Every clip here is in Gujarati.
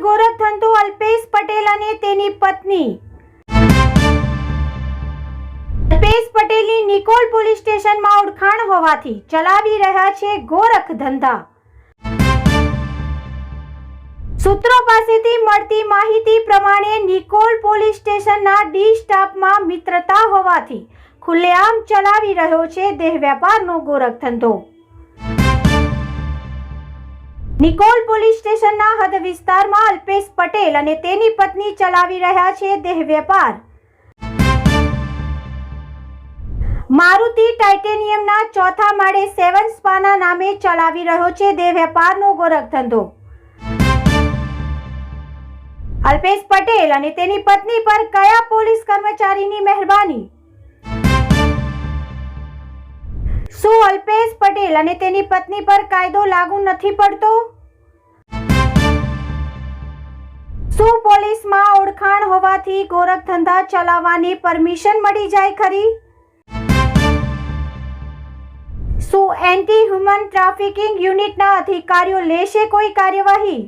ગોરખધંધુ અલ્પેશ પટેલ અને તેની પત્ની. અલ્પેશ પટેલની નિકોલ પોલીસ સ્ટેશનમાં ઓળખાણ હોવાથી ચલાવી રહ્યા છે ગોરખ ધંધા સૂત્રો પાસેથી મળતી માહિતી પ્રમાણે નિકોલ પોલીસ સ્ટેશનના ડી સ્ટાફમાં મિત્રતા હોવાથી ખુલ્લેઆમ ચલાવી રહ્યો છે દેહ વ્યાપારનો ગોરખ ધંધો નિકોલ પોલીસ સ્ટેશનના હદ વિસ્તારમાં અલ્પેશ પટેલ અને તેની પત્ની ચલાવી રહ્યા છે દેહ વેપાર. મારુતિ ટાઇટેનિયમના ચોથા માળે સેવન સ્પાના નામે ચલાવી રહ્યો છે દેહ વેપારનો ગોરખ ધંધો. અલ્પેશ પટેલ અને તેની પત્ની પર કયા પોલીસ કર્મચારીની મહેરબાની? શું અલ્પેશ પટેલ અને તેની પત્ની પર કાયદો લાગુ નથી પડતો? શું પોલીસમાં ઓળખાણ હોવાથી ગોરખ ધંધા ચલાવવાની પરમિશન મળી જાય ખરી? શું એન્ટી હ્યુમન ટ્રાફિકિંગ યુનિટના અધિકારીઓ લેશે કોઈ કાર્યવાહી?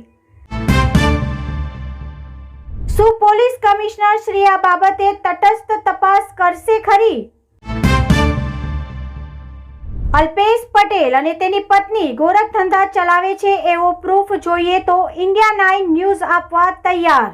શું પોલીસ કમિશનર શ્રી આ બાબતે તટસ્થ તપાસ કરશે ખરી? અલ્પેશ પટેલ અને તેની પત્ની ગોરખ ધંધા ચલાવે છે એવો પ્રૂફ જોઈએ તો ઇન્ડિયા નાઇન ન્યૂઝ આપવા તૈયાર.